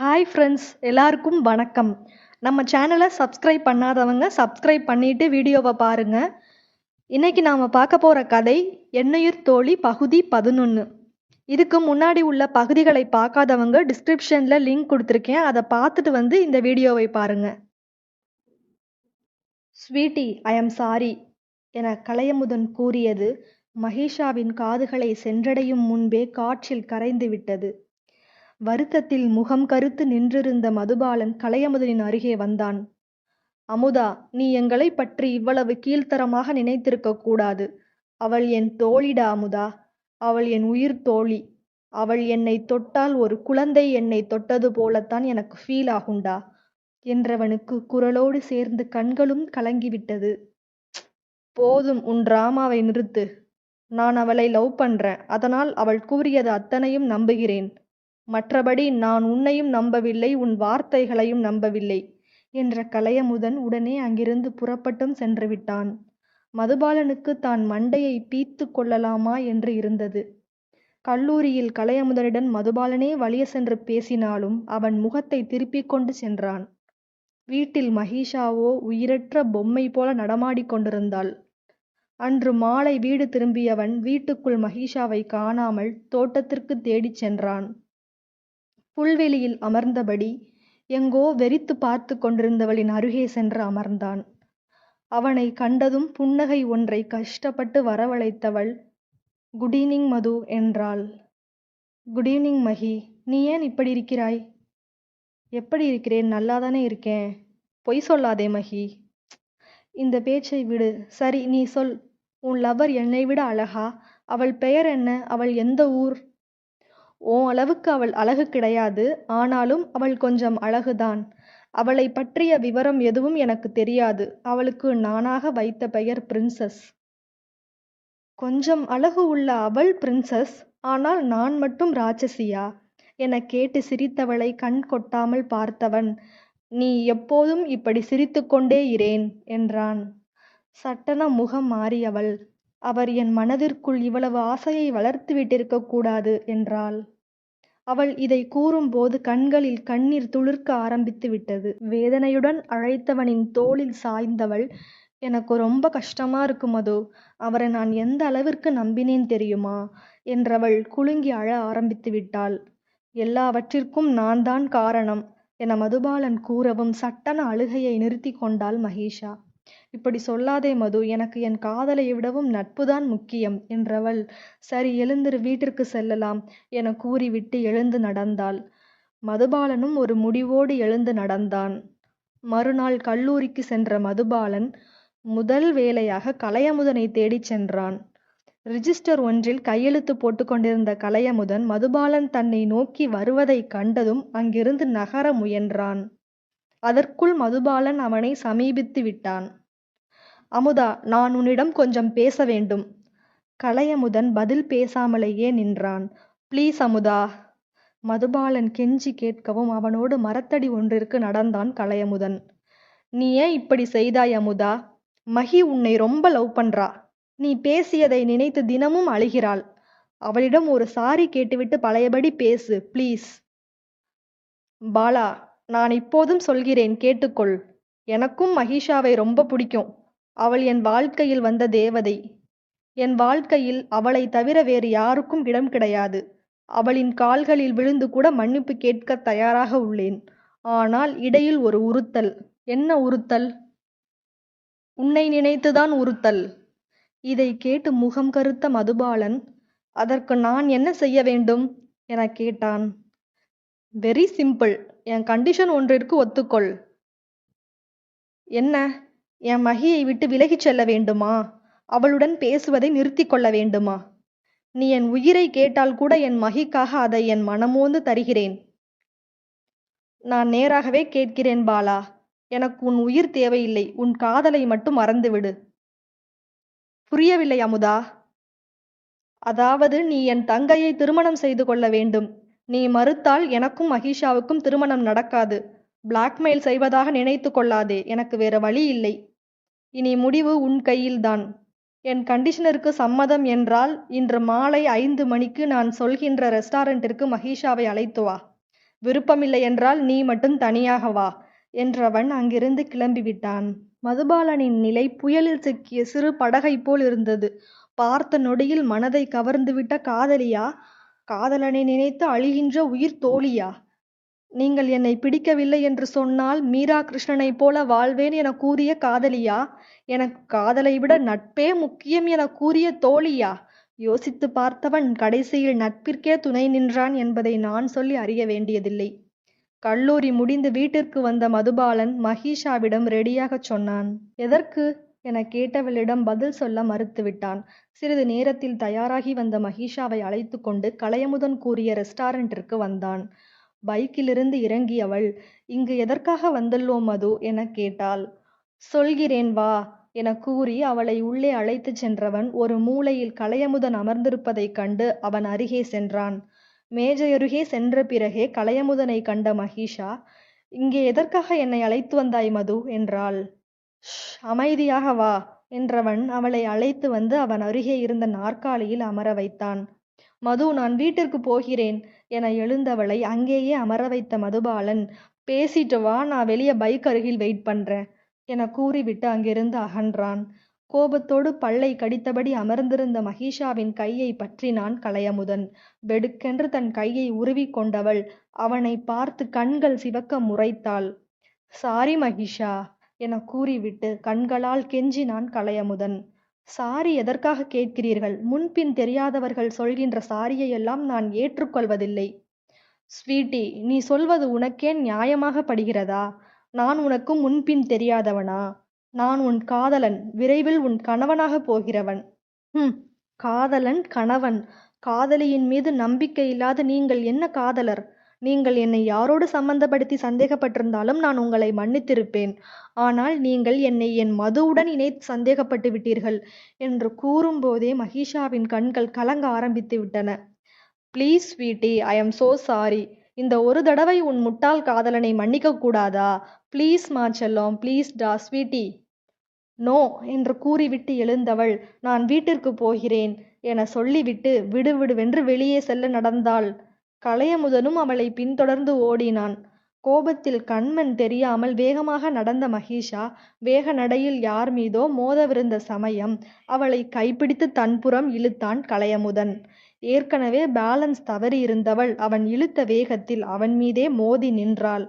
Hi friends எல்லாருக்கும் வணக்கம். நம்ம சேனலை சப்ஸ்கிரைப் பண்ணாதவங்க சப்ஸ்கிரைப் பண்ணிட்டு வீடியோவை பாருங்க. இன்னைக்கு நாம் பார்க்க போகிற கதை எண்ணுயிர் தோழி பகுதி பதினொன்று இதுக்கு முன்னாடி உள்ள பகுதிகளை பார்க்காதவங்க டிஸ்கிரிப்ஷனில் லிங்க் கொடுத்துருக்கேன். அதை பார்த்துட்டு வந்து இந்த வீடியோவை பாருங்க. ஸ்வீட்டி ஐ எம் சாரி என கலையமுதன் கூறியது மகிஷாவின் காதுகளை சென்றடையும் முன்பே காற்றில் கரைந்து விட்டது. வருத்தத்தில் முகம் கருத்து நின்றிருந்த மதுபாலன் கலையமுதனின் அருகே வந்தான். அமுதா நீ எங்களை பற்றி இவ்வளவு கீழ்த்தரமாக நினைத்திருக்க கூடாது. அவள் என் தோழிடா அமுதா. அவள் என் உயிர் தோழி. அவள் என்னை தொட்டால் ஒரு குழந்தை என்னை தொட்டது போலத்தான் எனக்கு ஃபீல் ஆகுண்டா? என்றவனுக்கு குரலோடு சேர்ந்து கண்களும் கலங்கிவிட்டது. போதும் உன் டிராமாவை நிறுத்து. நான் அவளை லவ் பண்றேன். அதனால் அவள் கூறியது அத்தனையும் நம்புகிறேன். மற்றபடி நான் உன்னையும் நம்பவில்லை உன் வார்த்தைகளையும் நம்பவில்லை என்ற கலையமுதன் உடனே அங்கிருந்து புறப்பட்டும் சென்று விட்டான். மதுபாலனுக்கு தான் மண்டையை பீத்து கொள்ளலாமா என்று இருந்தது. கல்லூரியில் கலையமுதனிடம் மதுபாலனே வலிய சென்று பேசினாலும் அவன் முகத்தை திருப்பிக் கொண்டு சென்றான். வீட்டில் மகிஷாவோ உயிரற்ற பொம்மை போல நடமாடிக் கொண்டிருந்தாள். அன்று மாலை வீடு திரும்பியவன் வீட்டுக்குள் மகிஷாவை காணாமல் தோட்டத்திற்கு தேடிச் சென்றான். புல்வெளியில் அமர்ந்தபடி எங்கோ வெறித்து பார்த்து கொண்டிருந்தவளின் அருகே சென்று அமர்ந்தான். அவனை கண்டதும் புன்னகை ஒன்றை கஷ்டப்பட்டு வரவழைத்தவள் குட் ஈவினிங் மது என்றாள். Good evening Mahi. நீ ஏன் இப்படி இருக்கிறாய்? எப்படி இருக்கிறேன்? நல்லாதானே இருக்கேன். பொய் சொல்லாதே மகி. இந்த பேச்சை விடு. சரி நீ சொல். உன் லவர் என்னை விட அழகா? அவள் பெயர் என்ன? அவள் எந்த ஊர்? உன் அளவுக்கு அவள் அழகு கிடையாது ஆனாலும் அவள் கொஞ்சம் அழகுதான். அவளை பற்றிய விவரம் எதுவும் எனக்கு தெரியாது. அவளுக்கு நானாக வைத்த பெயர் பிரின்சஸ். கொஞ்சம் அழகு உள்ள அவள் பிரின்சஸ் ஆனால் நான் மட்டும் ராட்சசியா? என கேட்டு சிரித்தவளை கண் கொட்டாமல் பார்த்தவன் நீ எப்போதும் இப்படி சிரித்துக்கொண்டே இரேன் என்றான். சட்டன முகம் மாறியவள் அவர் என் மனதிற்குள் இவ்வளவு ஆசையை வளர்த்து விட்டிருக்க கூடாது என்றாள். அவள் இதை கூறும்போது கண்களில் கண்ணீர் துளிர்க்க ஆரம்பித்து விட்டது. வேதனையுடன் அழைத்தவனின் தோளில் சாய்ந்தவள் எனக்கு ரொம்ப கஷ்டமா இருக்கு மது. அவரை நான் எந்த அளவிற்கு நம்பினேன் தெரியுமா? என்றவள் குலுங்கி அழ ஆரம்பித்து விட்டாள். எல்லாவற்றிற்கும் நான் தான் காரணம் என மதுபாலன் கூறவும் சட்டன அழுகையை நிறுத்தி கொண்டாள் மகேஷா. இப்படி சொல்லாதே மது எனக்கு என் காதலை விடவும் நட்புதான் முக்கியம் என்றவள். சரி எழுந்திரு வீட்டிற்கு செல்லலாம் என கூறிவிட்டு எழுந்து நடந்தாள். மதுபாலனும் ஒரு முடிவோடு எழுந்து நடந்தான். மறுநாள் கல்லூரிக்கு சென்ற மதுபாலன் முதல் வேலையாக கலையமுதனை தேடிச் சென்றான். ரிஜிஸ்டர் ஒன்றில் கையெழுத்து போட்டு கொண்டிருந்த கலையமுதன் மதுபாலன் தன்னை நோக்கி வருவதைக் கண்டதும் அங்கிருந்து நகர முயன்றான். அதற்குள் மதுபாலன் அவனை சமீபித்து விட்டான். அமுதா நான் உன்னிடம் கொஞ்சம் பேச வேண்டும். கலையமுதன் பதில் பேசாமலேயே நின்றான். ப்ளீஸ் அமுதா மதுபாலன் கெஞ்சி கேட்கவும் அவனோடு மரத்தடி ஒன்றிற்கு நடந்தான் கலையமுதன். நீ ஏன் இப்படி செய்தாய் அமுதா? மகி உன்னை ரொம்ப லவ் பண்றா. நீ பேசியதை நினைத்து தினமும் அழுகிறாள். அவளிடம் ஒரு சாரி கேட்டுவிட்டு பழையபடி பேசு ப்ளீஸ். பாலா நான் இப்போதும் சொல்கிறேன் கேட்டுக்கொள். எனக்கும் மகிஷாவை ரொம்ப பிடிக்கும். அவள் என் வாழ்க்கையில் வந்த தேவதை. என் வாழ்க்கையில் அவளை தவிர வேறு யாருக்கும் இடம் கிடையாது. அவளின் கால்களில் விழுந்து கூட மன்னிப்பு கேட்க தயாராக உள்ளேன். ஆனால் இடையில் ஒரு உறுத்தல். என்ன உறுத்தல்? உன்னை நினைத்துதான் உறுத்தல். இதை கேட்டு முகம் கருத்த மதுபாலன் அதற்கு நான் என்ன செய்ய வேண்டும்? என கேட்டான். வெரி சிம்பிள் என் கண்டிஷன் ஒன்றிற்கு ஒத்துக்கொள். என்ன? என் மகியை விட்டு விலகிச் செல்ல வேண்டுமா? அவளுடன் பேசுவதை நிறுத்தி கொள்ள வேண்டுமா? நீ என் உயிரை கேட்டால் கூட என் மகிக்காக அதை என் மனமோந்து தருகிறேன். நான் நேராகவே கேட்கிறேன் பாலா எனக்கு உன் உயிர் தேவையில்லை உன் காதலை மட்டும் மறந்துவிடு. புரியவில்லை அமுதா அதாவது நீ என் தங்கையை திருமணம் செய்து கொள்ள வேண்டும். நீ மறுத்தால் எனக்கும் மகிஷாவுக்கும் திருமணம் நடக்காது. பிளாக்மெயில் செய்வதாக நினைத்து கொள்ளாதே எனக்கு வேற வழி இல்லை. இனி முடிவு உன் கையில்தான். என் கண்டிஷனருக்கு சம்மதம் என்றால் இன்று மாலை ஐந்து மணிக்கு நான் சொல்கின்ற ரெஸ்டாரண்ட்டிற்கு மகிஷாவை அழைத்து வா. விருப்பமில்லை என்றால் நீ மட்டும் தனியாக வா என்றவன் அங்கிருந்து கிளம்பிவிட்டான். மதுபாலனின் நிலை புயலில் சிக்கிய சிறு படகைப் போல் இருந்தது. பார்த்த நொடியில் மனதை கவர்ந்துவிட்ட காதலியா? காதலனை நினைத்து அழிகின்ற உயிர் தோழியா? நீங்கள் என்னை பிடிக்கவில்லை என்று சொன்னால் மீரா கிருஷ்ணனைப் போல வாழ்வேன் என கூறிய காதலியா? எனக்கு காதலை விட நட்பே முக்கியம் என கூறிய தோழியா? யோசித்து பார்த்தவன் கடைசியில் நட்பிற்கே துணை நின்றான் என்பதை நான் சொல்லி அறிய வேண்டியதில்லை. கல்லூரி முடிந்து வீட்டிற்கு வந்த மதுபாலன் மகிஷாவிடம் ரெடியாகச் சொன்னான். எதற்கு? என கேட்டவளிடம் பதில் சொல்ல மறுத்துவிட்டான். சிறிது நேரத்தில் தயாராகி வந்த மகிஷாவை அழைத்து கொண்டு கலையமுதன் கூறிய ரெஸ்டாரண்டிற்கு வந்தான். பைக்கிலிருந்து இறங்கியவள் இங்கு எதற்காக வந்துள்ளோம் மது என கேட்டாள். சொல்கிறேன் வா என கூறி அவளை உள்ளே அழைத்துச் சென்றவன் ஒரு மூலையில் கலையமுதன் அமர்ந்திருப்பதைக் கண்டு அவன் அருகே சென்றான். மேஜையருகே சென்ற பிறகே கலையமுதனை கண்ட மகிஷா இங்கே எதற்காக என்னை அழைத்து வந்தாய் மது என்றாள். ஷ் அமைதியாக வா என்றவன் அவளை அழைத்து வந்து அவன் அருகே இருந்த நாற்காலியில் அமர வைத்தான். மது நான் வீட்டிற்கு போகிறேன் என எழுந்தவளை அங்கேயே அமர வைத்த மதுபாலன் பேசிட்டு வா நான் வெளியே பைக் அருகில் வெயிட் பண்றேன் என கூறிவிட்டு அங்கிருந்து அகன்றான். கோபத்தோடு பல்லை கடித்தபடி அமர்ந்திருந்த மகிஷாவின் கையை பற்றினான் கலையமுதன். வெடுக்கென்று தன் கையை உருவி கொண்டவள் அவனை பார்த்து கண்கள் சிவக்க முறைத்தாள். சாரி மகிஷா என கூறிவிட்டு கண்களால் கெஞ்சினான் கலையமுதன். சாரி எதற்காக கேட்கிறீர்கள்? முன்பின் தெரியாதவர்கள் சொல்கின்ற சாரியை எல்லாம் நான் ஏற்றுக்கொள்வதில்லை. ஸ்வீட்டி நீ சொல்வது உனக்கேன் நியாயமாக படுகிறதா? நான் உனக்கு முன்பின் தெரியாதவனா? நான் உன் காதலன் விரைவில் உன் கணவனாக போகிறவன். ஹம் காதலன் கணவன். காதலியின் மீது நம்பிக்கை இல்லாத நீங்கள் என்ன காதலர்? நீங்கள் என்னை யாரோடு சம்பந்தப்படுத்தி சந்தேகப்பட்டிருந்தாலும் நான் உங்களை மன்னித்திருப்பேன். ஆனால் நீங்கள் என்னை என் மதுவுடன் இணைத்து சந்தேகப்பட்டு விட்டீர்கள் என்று கூறும்போதே மகிஷாவின் கண்கள் கலங்க ஆரம்பித்து விட்டன. Please sweetie I am so sorry இந்த ஒரு தடவை உன் முட்டாள் காதலனை மன்னிக்க கூடாதா? ப்ளீஸ் மா செல்லம் ப்ளீஸ் டா ஸ்வீட்டி நோ என்று கூறிவிட்டு எழுந்தவள் நான் வீட்டிற்கு போகிறேன் என சொல்லிவிட்டு விடுவிடுவென்று வெளியே செல்ல நடந்தாள். கலையமுதனும் அவளை பின்தொடர்ந்து ஓடினான். கோபத்தில் கண்மண் தெரியாமல் வேகமாக நடந்த மகிஷா வேக நடையில் யார் மீதோ மோதவிருந்த சமயம் அவளை கைப்பிடித்து தன்புறம் இழுத்தான் கலையமுதன் ஏற்கனவே பேலன்ஸ் தவறி இருந்தவள் அவன் இழுத்த வேகத்தில் அவன் மீதே மோதி நின்றாள்.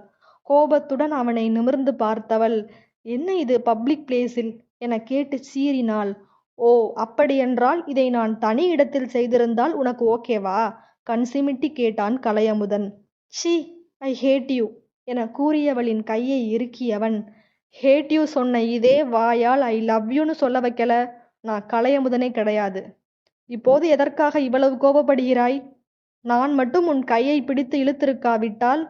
கோபத்துடன் அவனை நிமிர்ந்து பார்த்தவள் என்ன இது பப்ளிக் பிளேஸில் என கேட்டு சீறினாள். ஓ அப்படியென்றால் இதை நான் தனி இடத்தில் செய்திருந்தால் உனக்கு ஓகேவா கண் சிமிட்டி கேட்டான் கலையமுதன். ஷீ ஐ ஹேட் யூ என கூறியவளின் கையை இறுக்கியவன். ஹேட் யூ சொன்ன இதே வாயால் ஐ லவ் யூன்னு சொல்ல வைக்கல. நான் கலையமுதனே கிடையாது. இப்போது எதற்காக இவ்வளவு கோபப்படுகிறாய்? நான் மட்டும் உன் கையை பிடித்து இழுத்திருக்காவிட்டால்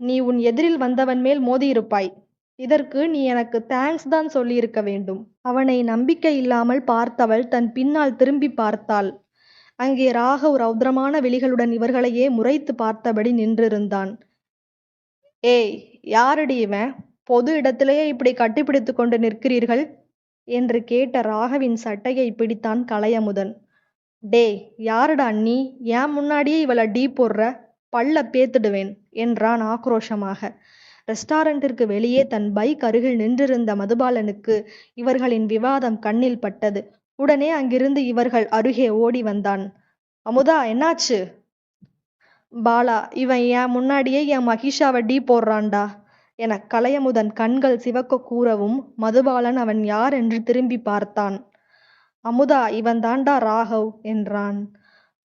நீ உன் எதிரில் வந்தவன் மேல் மோதியிருப்பாய். இதற்கு நீ எனக்கு தேங்க்ஸ் தான் சொல்லியிருக்க வேண்டும். அவனை நம்பிக்கை இல்லாமல் பார்த்தவள் தன் பின்னால் திரும்பி பார்த்தாள். அங்கே ராகவ் ரௌத்ரமான விழிகளுடன் இவர்களையே முறைத்து பார்த்தபடி நின்றிருந்தான். ஏய் யாரடி இவன்? பொது இடத்திலேயே இப்படி கட்டிப்பிடித்து கொண்டு நிற்கிறீர்கள்? என்று கேட்ட ராகவின் சட்டையை பிடித்தான் கலையமுதன். டே யாருடா நீ? ஏன் முன்னாடியே இவளை டீ போடுற? பல்ல பேத்துடுவேன் என்றான் ஆக்ரோஷமாக. ரெஸ்டாரண்டிற்கு வெளியே தன் பைக் அருகில் நின்றிருந்த மதுபாலனுக்கு இவர்களின் விவாதம் கண்ணில் பட்டது. உடனே அங்கிருந்து இவர்கள் அருகே ஓடி வந்தான். அமுதா என்னாச்சு? பாலா இவன் என் முன்னாடியே என் மகிஷாவை டீ போடுறான்டா. என கலையமுதன் கண்கள் சிவக்க கூறவும் மதுபாலன் அவன் யார் என்று திரும்பி பார்த்தான். அமுதா இவன் தாண்டா ராகவ் என்றான்.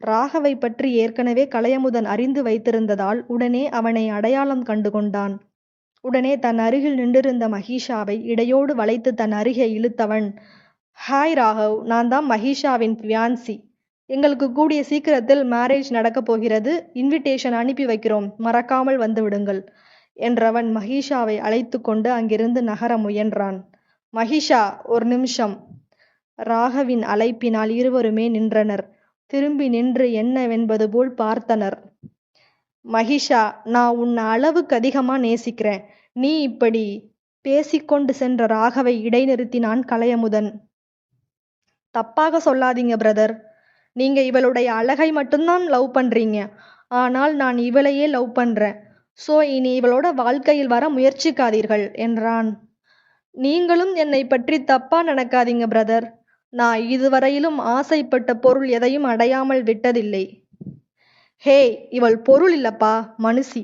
ராகவை பற்றி ஏற்கனவே கலையமுதன் அறிந்து வைத்திருந்ததால் உடனே அவனை அடையாளம் கண்டு கொண்டான். உடனே தன் அருகில் நின்றிருந்த மகிஷாவை இடையோடு வளைத்து தன் அருகே இழுத்தவன் ஹாய் ராகவ் நான் தான் மஹிஷாவின் பியான்சி எங்களுக்கு கூடிய சீக்கிரத்தில் மேரேஜ் நடக்கப் போகிறது. இன்விடேஷன் அனுப்பி வைக்கிறோம். மறக்காமல் வந்து விடுங்கள் என்றவன் மஹிஷாவை அழைத்து கொண்டு அங்கிருந்து நகர முயன்றான். மஹிஷா ஒரு நிமிஷம். ராகவின் அழைப்பினால் இருவருமே நின்றனர். திரும்பி நின்று என்னவென்பது போல் பார்த்தனர். மஹிஷா நான் உன்னை அளவுக்கு அதிகமாக நேசிக்கிறேன். நீ இப்படி பேசிக்கொண்டு சென்ற ராகவை இடைநிறுத்தினான் கலையமுதன். தப்பாக சொல்லாதீங்க பிரதர் நீங்க இவளுடைய அழகை மட்டும்தான் லவ் பண்றீங்க. ஆனால் நான் இவளையே லவ் பண்றேன். சோ இனி இவளோட வாழ்க்கையில் வர முயற்சிக்காதீர்கள் என்றான். நீங்களும் என்னை பற்றி தப்பா நினைக்காதீங்க பிரதர் நான் இதுவரையிலும் ஆசைப்பட்ட பொருள் எதையும் அடையாமல் விட்டதில்லை. ஹே இவள் பொருள் இல்லப்பா மனுஷி.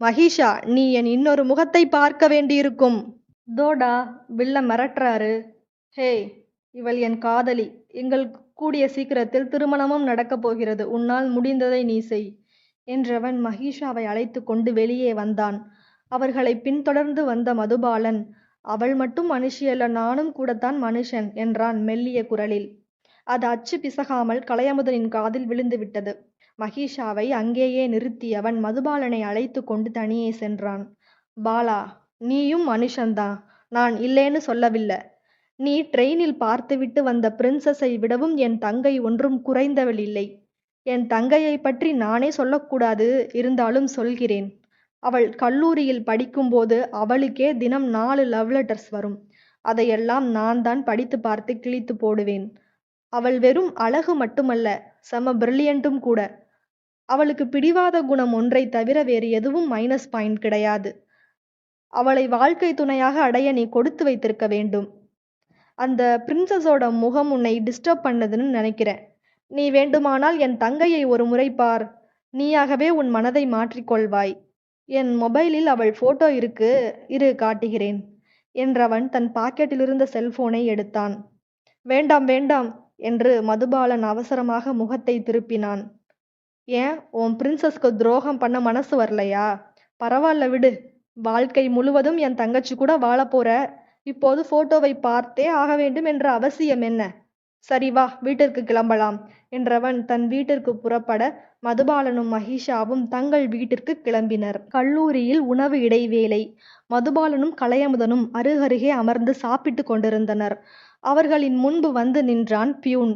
மகிஷா நீ என் இன்னொரு முகத்தை பார்க்க வேண்டியிருக்கும். தோடா வில்ல மிரட்டுறாரு. ஹே இவள் என் காதலி. எங்கள் கூடிய சீக்கிரத்தில் திருமணமும் நடக்கப் போகிறது. உன்னால் முடிந்ததை நீ செய் என்றவன் மகிஷாவை அழைத்து கொண்டு வெளியே வந்தான். அவர்களை பின்தொடர்ந்து வந்த மதுபாலன் அவள் மட்டும் மனுஷியல்ல நானும் கூடத்தான் மனுஷன் என்றான் மெல்லிய குரலில். அது அச்சு பிசகாமல் கலையமுதனின் காதில் விழுந்து விட்டது. மகிஷாவை அங்கேயே நிறுத்தி அவன் மதுபாலனை அழைத்து கொண்டு தனியே சென்றான். பாலா நீயும் மனுஷன்தான். நான் இல்லேன்னு சொல்லவில்லை. நீ ட்ரெயினில் பார்த்துவிட்டு வந்த பிரின்சஸை விடவும் என் தங்கை ஒன்றும் குறைந்தவள் இல்லை. என் தங்கையை பற்றி நானே சொல்லக்கூடாது இருந்தாலும் சொல்கிறேன். அவள் கல்லூரியில் படிக்கும்போது அவளுக்கே தினம் நாலு லவ் லெட்டர்ஸ் வரும். அதையெல்லாம் நான் தான் படித்து பார்த்து கிழித்து போடுவேன். அவள் வெறும் அழகு மட்டுமல்ல செம பிரில்லியண்ட்டும் கூட. அவளுக்கு பிடிவாத குணம் ஒன்றை தவிர வேறு எதுவும் மைனஸ் பாயிண்ட் கிடையாது. அவளை வாழ்க்கை துணையாக அடைய நீ கொடுத்து வைத்திருக்க வேண்டும். அந்த பிரின்சஸோட முகம் உன்னை டிஸ்டர்ப் பண்ணதுன்னு நினைக்கிறேன். நீ வேண்டுமானால் என் தங்கையை ஒரு முறை பார். நீயாகவே உன் மனதை மாற்றிக்கொள்வாய் என் மொபைலில் அவள் போட்டோ இருக்கு. இரு காட்டுகிறேன் என்றவன் தன் பாக்கெட்டிலிருந்த செல்போனை எடுத்தான். வேண்டாம் வேண்டாம் என்று மதுபாலன் அவசரமாக முகத்தை திருப்பினான். ஏன்? உன் பிரின்சஸ்க்கு துரோகம் பண்ண மனசு வரலையா? பரவாயில்ல விடு. வாழ்க்கை முழுவதும் என் தங்கச்சி கூட வாழப்போற இப்போது போட்டோவை பார்த்தே ஆக வேண்டும் என்ற அவசியம் என்ன? சரி வா வீட்டிற்கு கிளம்பலாம் என்றவன் தன் வீட்டிற்கு புறப்பட மதுபாலனும் மகிஷாவும் தங்கள் வீட்டிற்கு கிளம்பினர். கல்லூரியில் உணவு இடைவேளை. மதுபாலனும் கலையமுதனும் அருகருகே அமர்ந்து சாப்பிட்டு கொண்டிருந்தனர். அவர்களின் முன்பு வந்து நின்றான் பியூன்.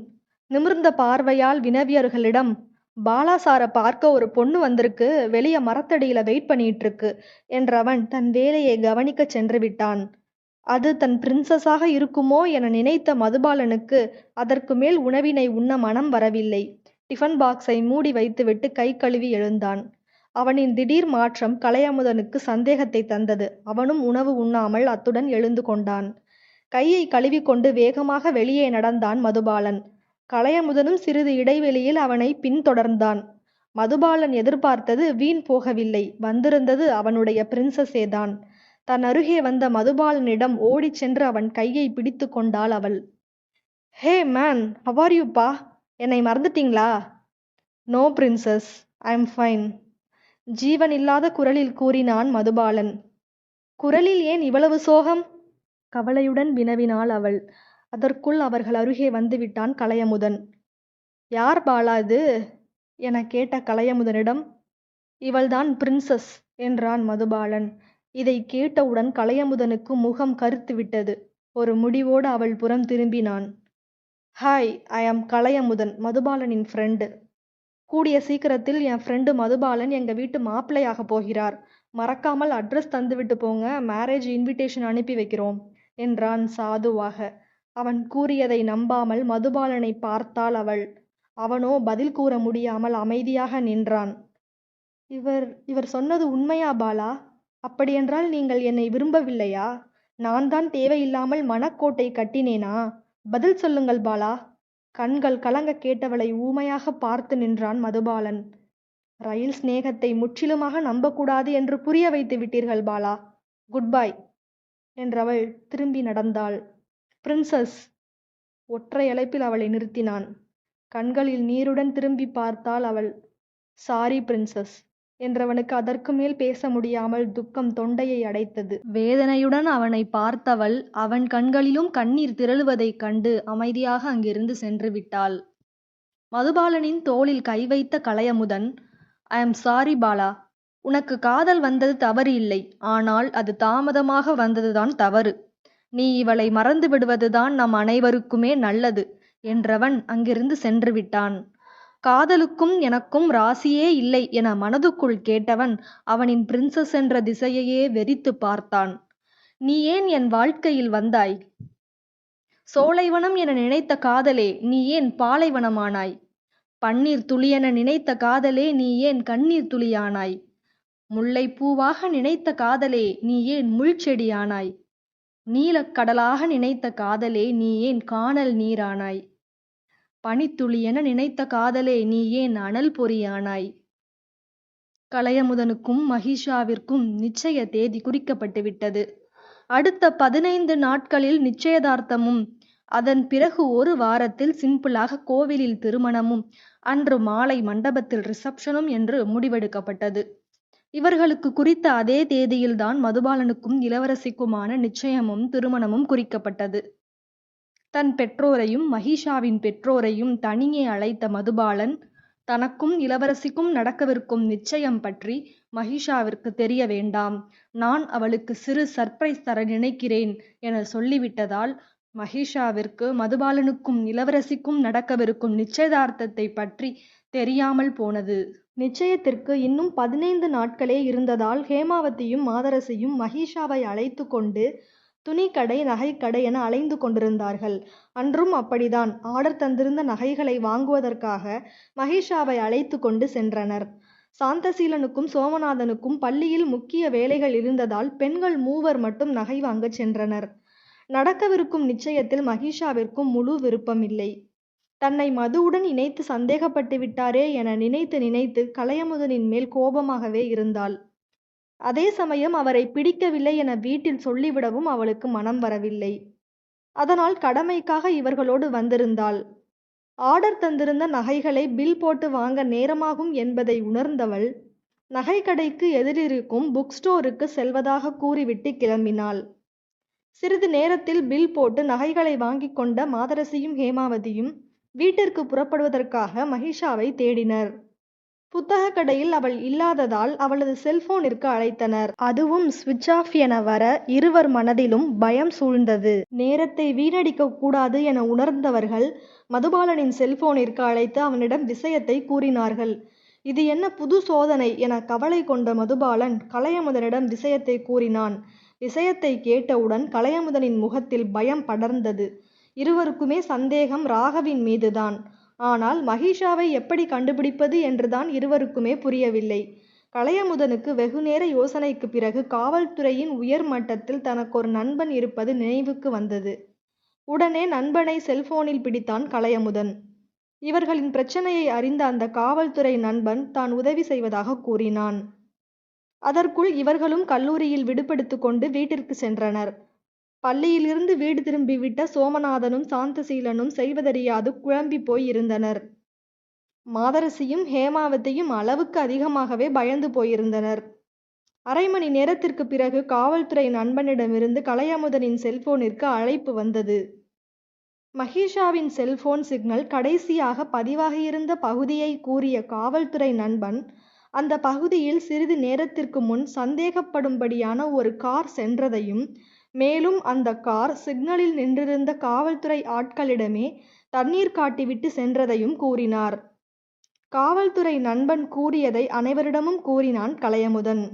நிமிர்ந்த பார்வையால் வினவியர்களிடம் பாலாசாரை பார்க்க ஒரு பொண்ணு வந்திருக்கு வெளியே மரத்தடியில வெயிட் பண்ணிட்டு இருக்கு என்றவன் தன் வேலையை கவனிக்கச் சென்று விட்டான். அது தன் பிரின்சஸாக இருக்குமோ என நினைத்த மதுபாலனுக்கு அதற்கு மேல் உணவினை உண்ண மனம் வரவில்லை. டிஃபன் பாக்ஸை மூடி வைத்துவிட்டு கை கழுவி எழுந்தான். அவனின் திடீர் மாற்றம் கலையமுதனுக்கு சந்தேகத்தை தந்தது. அவனும் உணவு உண்ணாமல் அத்துடன் எழுந்து கொண்டான். கையை கழுவிக்கொண்டு வேகமாக வெளியே நடந்தான் மதுபாலன். கலையமுதனும் சிறிது இடைவெளியில் அவனை பின்தொடர்ந்தான். மதுபாலன் எதிர்பார்த்தது வீண் போகவில்லை. வந்திருந்தது அவனுடைய பிரின்சஸேதான் தன் அருகே வந்த மதுபாலனிடம் ஓடிச் சென்று அவன் கையை பிடித்து கொண்டாள் அவள். ஹே மேன் ஹவார் யூப்பா என்னை மறந்துட்டீங்களா? No princess I am fine. ஜீவன் இல்லாத குரலில் கூறினான் மதுபாலன். குரலில் ஏன் இவ்வளவு சோகம்? கவலையுடன் வினவினாள் அவள். அதற்குள் அவர்கள் அருகே வந்துவிட்டான் கலையமுதன். யார் பாலா இது? என கேட்ட கலையமுதனிடம். இவள்தான் பிரின்சஸ் என்றான் மதுபாலன். இதை கேட்டவுடன் கலையமுதனுக்கு முகம் கருத்து விட்டது ஒரு முடிவோடு அவள் புறம் திரும்பினான். ஹாய் ஐ ஆம் கலையமுதன் மதுபாலனின் ஃப்ரெண்டு கூடிய சீக்கிரத்தில் என் ஃப்ரெண்டு மதுபாலன் எங்க வீட்டு மாப்பிள்ளையாக போகிறார். மறக்காமல் அட்ரஸ் தந்துவிட்டு போங்க. மேரேஜ் இன்விடேஷன் அனுப்பி வைக்கிறோம் என்றான் சாதுவாக. அவன் கூறியதை நம்பாமல் மதுபாலனை பார்த்தாள் அவள். அவனோ பதில் கூற முடியாமல் அமைதியாக நின்றான். இவர் இவர் சொன்னது உண்மையா பாலா? அப்படியென்றால் நீங்கள் என்னை விரும்பவில்லையா? நான் தான் தேவையில்லாமல் மனக்கோட்டை கட்டினேனா? பதில் சொல்லுங்கள் பாலா. கண்கள் கலங்க கேட்டவளை ஊமையாக பார்த்து நின்றான் மதுபாலன். ரயில் சிநேகத்தை முற்றிலுமாக நம்பக்கூடாது என்று புரிய வைத்து விட்டீர்கள் பாலா. குட் பை என்றவள் திரும்பி நடந்தாள். பிரின்சஸ் ஒற்றை அழைப்பில் அவளை நிறுத்தினான். கண்களில் நீருடன் திரும்பி பார்த்தாள் அவள். Sorry princess. என்றவனுக்கு அதற்கு மேல் பேச முடியாமல் துக்கம் தொண்டையை அடைத்தது. வேதனையுடன் அவனை பார்த்தவள் அவன் கண்களிலும் கண்ணீர் திரளுவதைக் கண்டு அமைதியாக அங்கிருந்து சென்று விட்டாள். மதுபாலனின் தோளில் கை வைத்த Kalaiyamudhan I am sorry Bala. உனக்கு காதல் வந்தது தவறு இல்லை. ஆனால் அது தாமதமாக வந்ததுதான் தவறு. நீ இவளை மறந்து விடுவதுதான் நம் அனைவருக்குமே நல்லது என்றவன் அங்கிருந்து சென்று விட்டான். காதலுக்கும் எனக்கும் ராசியே இல்லை என மனதுக்குள் கேட்டவன் அவனின் பிரின்சஸ் என்ற திசையையே வெறித்து பார்த்தான். நீ ஏன் என் வாழ்க்கையில் வந்தாய்? சோலைவனம் என நினைத்த காதலே நீ ஏன் பாலைவனமானாய்? பன்னீர் துளியென நினைத்த காதலே நீ ஏன் கண்ணீர் துளியானாய்? முல்லைப்பூவாக நினைத்த காதலே நீ ஏன் முள்செடியானாய் நீலக்கடலாக நினைத்த காதலே நீ ஏன் கானல் நீரானாய்? பனித்துளியென நினைத்த காதலே நீ ஏன் அனல் பொறியானாய்? கலையமுதனுக்கும் மகிஷாவிற்கும் நிச்சய தேதி குறிக்கப்பட்டு விட்டது. அடுத்த பதினைந்து நாட்களில் நிச்சயதார்த்தமும் அதன் பிறகு ஒரு வாரத்தில் சிம்பிளாக கோவிலில் திருமணமும் அன்று மாலை மண்டபத்தில் ரிசப்ஷனும் என்று முடிவெடுக்கப்பட்டது. இவர்களுக்கு குறித்த அதே தேதியில்தான் மதுபாலனுக்கும் இளவரசிக்குமான நிச்சயமும் திருமணமும் குறிக்கப்பட்டது. தன் பெற்றோரையும் மகிஷாவின் பெற்றோரையும் தனியே அழைத்த மதுபாலன் தனக்கும் இளவரசிக்கும் நடக்கவிருக்கும் நிச்சயம் பற்றி மகிஷாவிற்கு தெரிய வேண்டாம். நான் அவளுக்கு சிறு சர்ப்ரைஸ் தர நினைக்கிறேன் என சொல்லிவிட்டதால் மகிஷாவிற்கு மதுபாலனுக்கும் இளவரசிக்கும் நடக்கவிருக்கும் நிச்சயதார்த்தத்தை பற்றி தெரியாமல் போனது. நிச்சயத்திற்கு இன்னும் பதினைந்து நாட்களே இருந்ததால் ஹேமாவதியும் மாதரசியும் மகிஷாவை அழைத்து கொண்டு துணிக்கடை நகைக்கடை என அலைந்து கொண்டிருந்தார்கள். அன்றும் அப்படிதான் ஆர்டர் தந்திருந்த நகைகளை வாங்குவதற்காக மகிஷாவை அழைத்து கொண்டு சென்றனர். சாந்தசீலனுக்கும் சோமநாதனுக்கும் பள்ளியில் முக்கிய வேலைகள் இருந்ததால் பெண்கள் மூவர் மட்டும் நகை வாங்கச் சென்றனர். நடக்கவிருக்கும் நிச்சயத்தில் மகிஷாவிற்கும் முழு விருப்பமில்லை. தன்னை மதுவுடன் இணைத்து சந்தேகப்பட்டு விட்டாரே என நினைத்து நினைத்து கலையமுதனின் மேல் கோபமாகவே இருந்தாள். அதே சமயம் அவரை பிடிக்கவில்லை என வீட்டில் சொல்லிவிடவும் அவளுக்கு மனம் வரவில்லை. அதனால் கடமைக்காக இவர்களோடு வந்திருந்தாள். ஆர்டர் தந்திருந்த நகைகளை பில் போட்டு வாங்க நேரமாகும் என்பதை உணர்ந்தவள் நகைக்கடைக்கு எதிரிருக்கும் புக் ஸ்டோருக்கு செல்வதாக கூறிவிட்டு கிளம்பினாள். சிறிது நேரத்தில் பில் போட்டு நகைகளை வாங்கிக் கொண்ட மாதரசியும் ஹேமாவதியும் வீட்டிற்கு புறப்படுவதற்காக மகிஷாவை தேடினர். புத்தக கடையில் அவள் இல்லாததால் அவளது செல்போனிற்கு அழைத்தனர். அதுவும் சுவிட்ச் ஆஃப் என வர இருவர் மனதிலும் பயம் சூழ்ந்தது. நேரத்தை வீணடிக்க கூடாது என உணர்ந்தவர்கள் மதுபாலனின் செல்போனிற்கு அழைத்து அவனிடம் விஷயத்தை கூறினார்கள். இது என்ன புது சோதனை என கவலை கொண்ட மதுபாலன் கலையமுதனிடம் விஷயத்தை கூறினான். விஷயத்தை கேட்டவுடன் கலையமுதனின் முகத்தில் பயம் படர்ந்தது. இருவருக்குமே சந்தேகம் ராகவின் மீதுதான். ஆனால் மகிஷாவை எப்படி கண்டுபிடிப்பது என்றுதான் இருவருக்குமே புரியவில்லை. கலையமுதனுக்கு வெகுநேர யோசனைக்கு பிறகு காவல்துறையின் உயர் மட்டத்தில் தனக்கு ஒரு நண்பன் இருப்பது நினைவுக்கு வந்தது. உடனே நண்பனை செல்போனில் பிடித்தான் கலையமுதன். இவர்களின் பிரச்சனையை அறிந்த அந்த காவல்துறை நண்பன் தான் உதவி செய்வதாக கூறினான். அதற்குள் இவர்களும் கல்லூரியில் விடுபடுத்து கொண்டு வீட்டிற்கு சென்றனர். பள்ளியிலிருந்து வீடு திரும்பிவிட்ட சோமநாதனும் சாந்தசீலனும் செய்வதறியாது குழம்பி போய் இருந்தனர். மாதரசியும் ஹேமாவதியும் அளவுக்கு அதிகமாகவே பயந்து போயிருந்தனர் அரை மணி நேரத்திற்கு பிறகு காவல்துறை நண்பனிடமிருந்து கலையமுதனின் செல்போனிற்கு அழைப்பு வந்தது. மகிஷாவின் செல்போன் சிக்னல் கடைசியாக பதிவாகியிருந்த பகுதியை கூறிய காவல்துறை நண்பன் அந்த பகுதியில் சிறிது நேரத்திற்கு முன் சந்தேகப்படும்படியான ஒரு கார் சென்றதையும் மேலும் அந்த கார் சிக்னலில் நின்றிருந்த காவல்துறை ஆட்களிடமே தண்ணீர் காட்டிவிட்டு சென்றதையும் கூறினார். காவல்துறை நண்பன் கூறியதை அனைவரிடமும் கூறினான் கலையமுதன்.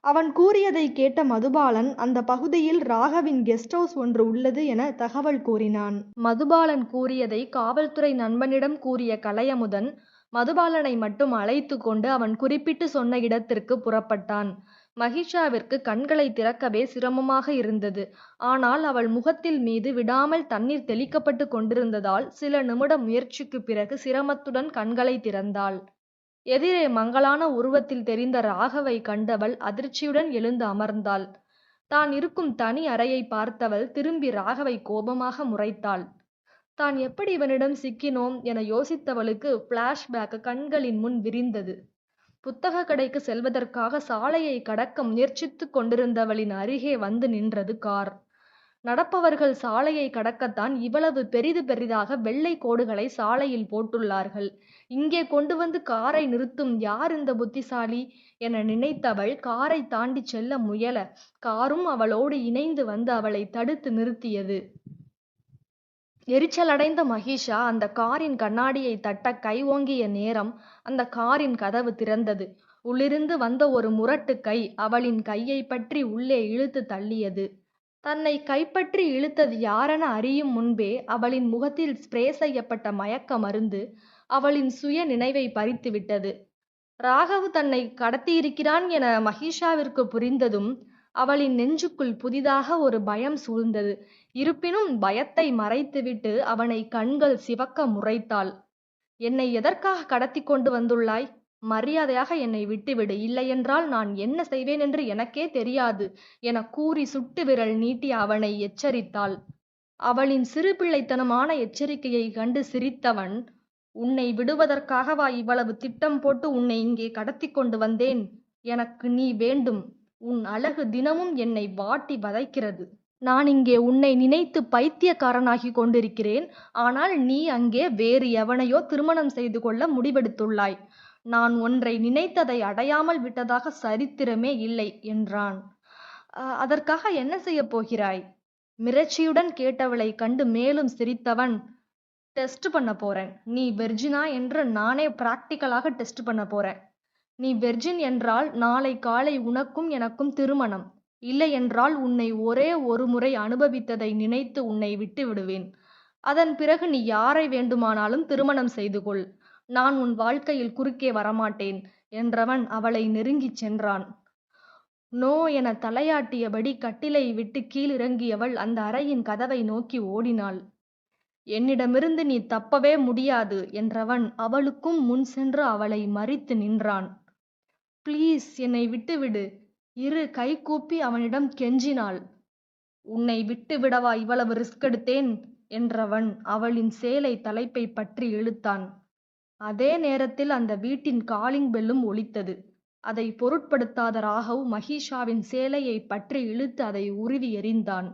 அவன் கூறியதை கேட்ட மதுபாலன் அந்த பகுதியில் ராகவின் கெஸ்ட் ஹவுஸ் ஒன்று உள்ளது என தகவல் கூறினான். மதுபாலன் கூறியதை காவல்துறை நண்பனிடம் கூறிய கலையமுதன் மதுபாலனை மட்டும் அழைத்து கொண்டு அவன் குறிப்பிட்டு சொன்ன இடத்திற்கு புறப்பட்டான். மகிஷாவிற்கு கண்களை திறக்கவே சிரமமாக இருந்தது. ஆனால் அவள் முகத்தில் மீது விடாமல் தண்ணீர் தெளிக்கப்பட்டு கொண்டிருந்ததால் சில நிமிட முயற்சிக்கு பிறகு சிரமத்துடன் கண்களை திறந்தாள். எதிரே மங்கலான உருவத்தில் தெரிந்த ராகவை கண்டவள் அதிர்ச்சியுடன் எழுந்து அமர்ந்தாள். தான் இருக்கும் தனி அறையை பார்த்தவள் திரும்பி ராகவை கோபமாக முறைத்தாள். தான் எப்படி இவனிடம் சிக்கினோம்? என யோசித்தவளுக்கு பிளாஷ்பேக் கண்களின் முன் விரிந்தது. புத்தக கடைக்கு செல்வதற்காக சாலையை கடக்க முயற்சித்துக் கொண்டிருந்தவளின் அருகே வந்து நின்றது கார். நடப்பவர்கள் சாலையை கடக்கத்தான் இவ்வளவு பெரிது பெரிதாக வெள்ளை கோடுகளை சாலையில் போட்டுள்ளார்கள். இங்கே கொண்டு வந்து காரை நிறுத்தும் யார் இந்த புத்திசாலி? என நினைத்தவள் காரை தாண்டி செல்ல முயல. காரும் அவளோடு இணைந்து வந்து அவளை தடுத்து நிறுத்தியது. எரிச்சலடைந்த மகிஷா அந்த காரின் கண்ணாடியை தட்ட கை ஓங்கிய நேரம் அந்த காரின் கதவு திறந்தது. உள்ளிருந்து வந்த ஒரு முரட்டு கை அவளின் கையை பற்றி உள்ளே இழுத்து தள்ளியது. தன்னை கைப்பற்றி இழுத்தது யாரென அறியும் முன்பே அவளின் முகத்தில் ஸ்ப்ரே செய்யப்பட்ட மயக்க மருந்து அவளின் சுய நினைவை பறித்துவிட்டது. ராகவ் தன்னை கடத்தியிருக்கிறான் என மகிஷாவிற்கு புரிந்ததும் அவளின் நெஞ்சுக்குள் புதிதாக ஒரு பயம் சூழ்ந்தது. இருப்பினும் பயத்தை மறைத்துவிட்டு அவனை கண்கள் சிவக்க முறைத்தாள். என்னை எதற்காக கடத்தி கொண்டு வந்துள்ளாய்? மரியாதையாக என்னை விட்டுவிடு. இல்லையென்றால் நான் என்ன செய்வேன் என்று எனக்கே தெரியாது என கூறி சுட்டு விரல் நீட்டி அவனை எச்சரித்தாள். அவளின் சிறுபிள்ளைத்தனமான எச்சரிக்கையை கண்டு சிரித்தவன் உன்னை விடுவதற்காகவா இவ்வளவு திட்டம் போட்டு உன்னை இங்கே கடத்தி கொண்டு வந்தேன்? எனக்கு நீ வேண்டும். உன் அழகு தினமும் என்னை வாட்டி வதைக்கிறது. நான் இங்கே உன்னை நினைத்து பைத்தியக்காரனாகி கொண்டிருக்கிறேன். ஆனால் நீ அங்கே வேறு எவனையோ திருமணம் செய்து கொள்ள முடிவெடுத்துள்ளாய். நான் ஒன்றை நினைத்ததை அடையாமல் விட்டதாக சரித்திரமே இல்லை என்றான். அதற்காக என்ன செய்யப் போகிறாய்? மிரட்சியுடன் கேட்டவளை கண்டு மேலும் சிரித்தவன் டெஸ்ட் பண்ண போறேன். நீ வெர்ஜினா என்று நானே பிராக்டிக்கலாக டெஸ்ட் பண்ண போறேன். நீ வெர்ஜின் என்றால் நாளை காலை உனக்கும் எனக்கும் திருமணம். இல்லை என்றால் உன்னை ஒரே ஒரு முறை அனுபவித்ததை நினைத்து உன்னை விட்டு விடுவேன். அதன் பிறகு நீ யாரை வேண்டுமானாலும் திருமணம் செய்து கொள். நான் உன் வாழ்க்கையில் குறுக்கே வரமாட்டேன் என்றவன் அவளை நெருங்கிச் சென்றான். நோ என தலையாட்டியபடி கட்டிலை விட்டு கீழிறங்கியவள் அந்த அறையின் கதவை நோக்கி ஓடினாள். என்னிடமிருந்து நீ தப்பவே முடியாது என்றவன் அவளுக்கும் முன் சென்று அவளை மறித்து நின்றான். ப்ளீஸ் என்னை விட்டுவிடு. இரு கைகூப்பி அவனிடம் கெஞ்சினாள். உன்னை விட்டு விடவா இவ்வளவு ரிஸ்க் எடுத்தேன்? என்றவன் அவளின் சேலை தலைப்பை பற்றி இழுத்தான். அதே நேரத்தில் அந்த வீட்டின் காலிங் பெல்லும் ஒலித்தது. அதை பொருட்படுத்தாத ராகவ் மகிஷாவின் சேலையை பற்றி இழுத்து அதை உருவி எறிந்தான்.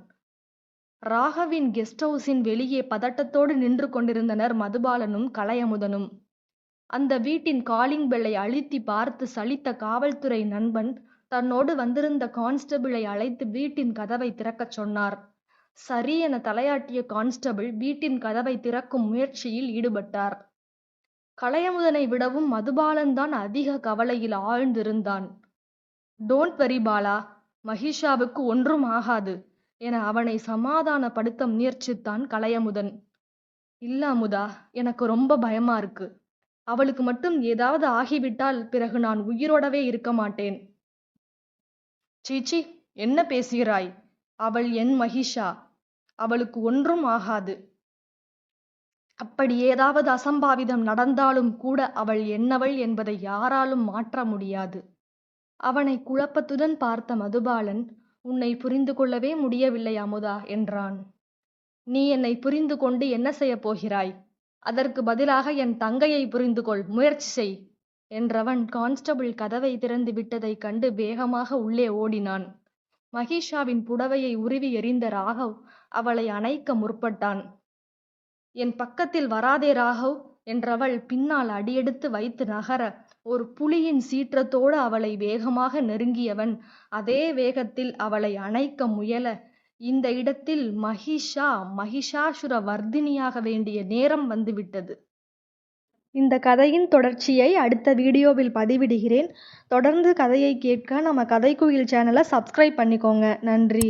ராகவின் கெஸ்ட் ஹவுஸின் வெளியே பதட்டத்தோடு நின்று கொண்டிருந்தனர் மதுபாலனும் கலையமுதனும். அந்த வீட்டின் காலிங் பெல்லை அழுத்தி பார்த்து சலித்த காவல்துறை நண்பன் தன்னோடு வந்திருந்த கான்ஸ்டபிளை அழைத்து வீட்டின் கதவை திறக்கச் சொன்னார். சரி என தலையாட்டிய கான்ஸ்டபிள் வீட்டின் கதவை திறக்கும் முயற்சியில் ஈடுபட்டார். கலையமுதனை விடவும் மதுபாலன் தான் அதிக கவலையில் ஆழ்ந்திருந்தான். Don't worry Bala. மகிஷாவுக்கு ஒன்றும் ஆகாது என அவனை சமாதானப்படுத்த முயற்சித்தான் கலையமுதன். இல்ல அமுதா எனக்கு ரொம்ப பயமா இருக்கு. அவளுக்கு மட்டும் ஏதாவது ஆகிவிட்டால் பிறகு நான் உயிரோடவே இருக்க மாட்டேன். சீச்சி என்ன பேசுகிறாய்? அவள் என் மகிஷா. அவளுக்கு ஒன்றும் ஆகாது. அப்படி ஏதாவது அசம்பாவிதம் நடந்தாலும் கூட அவள் என்னவள் என்பதை யாராலும் மாற்ற முடியாது. அவனை குழப்பத்துடன் பார்த்த மதுபாலன் உன்னை புரிந்து கொள்ளவே முடியவில்லை அமுதா என்றான். நீ என்னை புரிந்து கொண்டு என்ன செய்யப் போகிறாய்? அதற்கு பதிலாக என் தங்கையை புரிந்து கொள் முயற்சி செய் என்றவன் கான்ஸ்டபிள் கதவை திறந்து விட்டதைக் கண்டு வேகமாக உள்ளே ஓடினான். மகிஷாவின் புடவையை உருவி எறிந்த ராகவ் அவளை அணைக்க முற்பட்டான். என் பக்கத்தில் வராதே ராகவ் என்றவள் பின்னால் அடியெடுத்து வைத்து நகர ஒரு புலியின் சீற்றத்தோடு அவளை வேகமாக நெருங்கியவன் அதே வேகத்தில் அவளை அணைக்க முயல இந்த இடத்தில் மகிஷா மகிஷாசுர வர்தினியாக வேண்டிய நேரம் வந்துவிட்டது. இந்த கதையின் தொடர்ச்சியை அடுத்த வீடியோவில் பதிவிடுகிறேன். தொடர்ந்து கதையை கேட்க நம்ம கதைக்குயில் சேனலை சப்ஸ்கிரைப் பண்ணிக்கோங்க. நன்றி.